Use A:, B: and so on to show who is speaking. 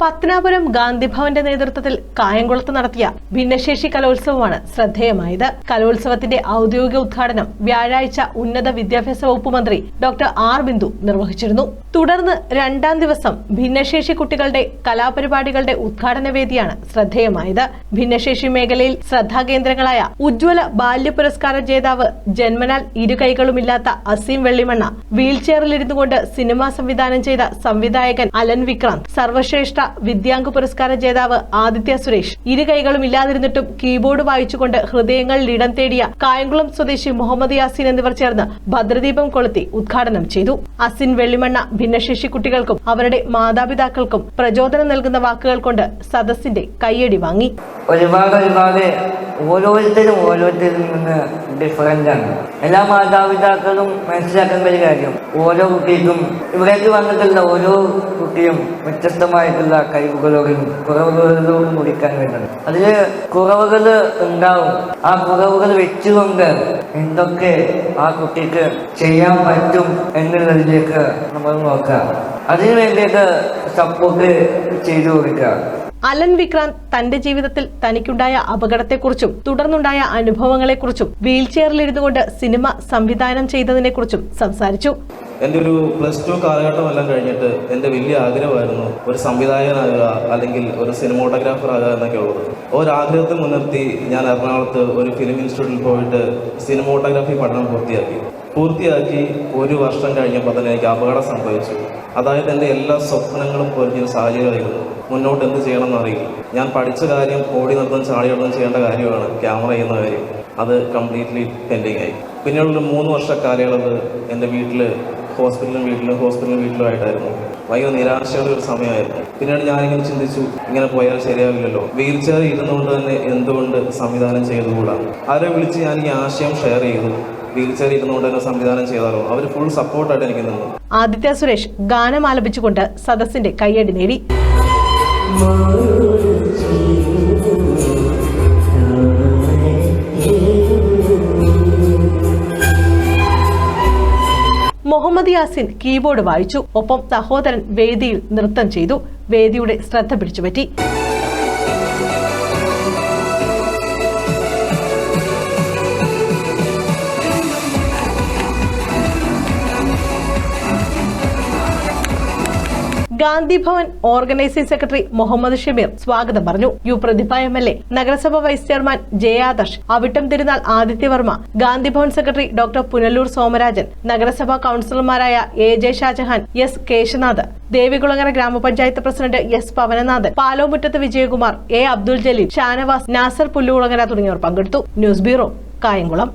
A: പത്തനാപുരം ഗാന്ധിഭവന്റെ നേതൃത്വത്തിൽ കായംകുളത്ത് നടത്തിയ ഭിന്നശേഷി കലോത്സവമാണ് ശ്രദ്ധേയമായത്. കലോത്സവത്തിന്റെ ഔദ്യോഗിക ഉദ്ഘാടനം വ്യാഴാഴ്ച ഉന്നത വിദ്യാഭ്യാസ വകുപ്പ് മന്ത്രി ഡോക്ടർ ആർ ബിന്ദു നിർവഹിച്ചിരുന്നു. തുടർന്ന് രണ്ടാം ദിവസം ഭിന്നശേഷി കുട്ടികളുടെ കലാപരിപാടികളുടെ ഉദ്ഘാടന വേദിയാണ് ശ്രദ്ധേയമായത്. ഭിന്നശേഷി മേഖലയിൽ ശ്രദ്ധാകേന്ദ്രങ്ങളായ ഉജ്ജ്വല ബാല്യ പുരസ്കാര ജേതാവ് ജന്മനാൽ ഇരു കൈകളുമില്ലാത്ത അസീം വെള്ളിമണ്ണ വീൽചെയറിലിരുന്നു കൊണ്ട് സിനിമ സംവിധാനം ചെയ്ത സംവിധായകൻ അലൻ വിക്രാന്ത് സർവശ്രേഷ്ഠ വിദ്യാംഗ പുരസ്കാര ജേതാവ് ആദിത്യ സുരേഷ്. ഇരു കൈകളും ഇല്ലാതിരുന്നിട്ടും കീബോർഡ് വായിച്ചുകൊണ്ട് ഹൃദയങ്ങളിൽ ഇടം തേടിയ കായംകുളം സ്വദേശി മുഹമ്മദ് യാസിൻ എന്നിവർ ചേർന്ന് ഭദ്രദീപം കൊളുത്തി ഉദ്ഘാടനം ചെയ്തു. അസിൻ വെള്ളിമണ്ണ ഭിന്നശേഷി കുട്ടികൾക്കും അവരുടെ മാതാപിതാക്കൾക്കും പ്രചോദനം നൽകുന്ന വാക്കുകൾ കൊണ്ട് സദസ്സിന്റെ കയ്യടി വാങ്ങി.
B: ഒരുപാട് ഒരുപാട് ഓരോരുത്തരും ഓരോരുത്തരിൽ നിന്ന് ആണ്. എല്ലാ മാതാപിതാക്കളും മനസ്സിലാക്കേണ്ട ഒരു കാര്യം ഓരോ കുട്ടിക്കും ഇവിടേക്ക് വന്നിട്ടുള്ള ഓരോ കുട്ടിയും വ്യത്യസ്തമായിട്ടുള്ള കഴിവുകളോടും കുറവുകളോടും മുടിക്കാൻ വേണ്ടത്. അതിൽ കുറവുകൾ ഉണ്ടാവും. ആ കുറവുകൾ വെച്ചുകൊണ്ട് എന്തൊക്കെ ആ കുട്ടിക്ക് ചെയ്യാൻ പറ്റും എന്നുള്ളതിലേക്ക് നമ്മൾ നോക്കാം അതിനു വേണ്ടിയിട്ട് സപ്പോർട്ട് ചെയ്തു കൊടുക്കുക.
A: അലൻ വിക്രാന്ത് തന്റെ ജീവിതത്തിൽ തനിക്കുണ്ടായ അപകടത്തെക്കുറിച്ചും തുടർന്നുണ്ടായ അനുഭവങ്ങളെക്കുറിച്ചും വീൽചെയറിലിരുന്നു കൊണ്ട് സിനിമ സംവിധാനം ചെയ്തതിനെക്കുറിച്ചും സംസാരിച്ചു.
C: എന്റെ ഒരു പ്ലസ് ടു കാലഘട്ടം എല്ലാം കഴിഞ്ഞിട്ട് എന്റെ വലിയ ആഗ്രഹമായിരുന്നു ഒരു സംവിധായകനാകുക അല്ലെങ്കിൽ ഒരു സിനിമോട്ടോഗ്രാഫർ ആകുക എന്നൊക്കെ ഉള്ളത്. ഒരാഗ്രഹത്തെ മുൻനിർത്തി ഞാൻ എറണാകുളത്ത് ഒരു ഫിലിം ഇൻസ്റ്റിറ്റ്യൂട്ടിൽ പോയിട്ട് സിനിമോട്ടോഗ്രാഫി പഠനം പൂർത്തിയാക്കി. പൂർത്തിയാക്കി ഒരു വർഷം കഴിഞ്ഞപ്പോൾ തന്നെ എനിക്ക് അപകടം സംഭവിച്ചു. അതായത് എന്റെ എല്ലാ സ്വപ്നങ്ങളും പൊരിഞ്ഞ സാഹചര്യമായിരുന്നു. മുന്നോട്ട് എന്ത് ചെയ്യണമെന്ന് അറിയില്ല. ഞാൻ പഠിച്ച കാര്യം ഓടി നിർത്തും ചാടി നിർത്തും ചെയ്യേണ്ട കാര്യമാണ് ക്യാമറ ചെയ്യുന്ന കാര്യം. അത് കംപ്ലീറ്റ്ലി പെൻഡിങ് ആയി പിന്നീടുള്ള മൂന്ന് വർഷ കാലയളവ് എന്റെ വീട്ടിൽ ഹോസ്പിറ്റലിലും വീട്ടിലും ഹോസ്പിറ്റലും വീട്ടിലുമായിട്ടായിരുന്നു ഭയങ്കര നിരാശയുടെ ഒരു സമയമായിരുന്നു. പിന്നീട് ഞാനിങ്ങനെ ചിന്തിച്ചു ഇങ്ങനെ പോയാൽ ശരിയാവില്ലല്ലോ. വീൽ ഇരുന്നുകൊണ്ട് തന്നെ എന്തുകൊണ്ട് സംവിധാനം ചെയ്തുകൂടാ? ആരെ വിളിച്ച് ഞാൻ ഈ ആശയം ഷെയർ ചെയ്തു. വീൽ ചെയർ ഇരുന്നുകൊണ്ട് തന്നെ സംവിധാനം ചെയ്താലോ? അവർ ഫുൾ സപ്പോർട്ടായിട്ട് എനിക്ക്
A: ആദിത്യ സുരേഷ് ഗാനം ആലപിച്ചുകൊണ്ട് സദസ്സിന്റെ കയ്യടി നേടി. മുഹമ്മദ് യാസിൻ കീബോർഡ് വായിച്ചു. ഒപ്പം സഹോദരൻ വേദിയിൽ നൃത്തം ചെയ്തു. വേദിയുടെ ശ്രദ്ധ പിടിച്ചുപറ്റി. ഗാന്ധി ഭവൻ ഓർഗനൈസിംഗ് സെക്രട്ടറി മുഹമ്മദ് ഷമീർ സ്വാഗതം പറഞ്ഞു. U Prathibha M L A നഗരസഭ vice chairman Jayadarsh Avittam Thirunal Adityavarma Gandhibhavan secretary doctor Punalur Somarajan നഗരസഭാ കൌൺസിലർമാരായ A J Shajahan S Keshanath Devikulangara ഗ്രാമപഞ്ചായത്ത് president S Pavananathan Palomuttath Vijayakumar A Abdul Jaleel Shanavas Nasar Pullukulangara തുടങ്ങിയവർ പങ്കെടുത്തു. News bureau Kayamkulam.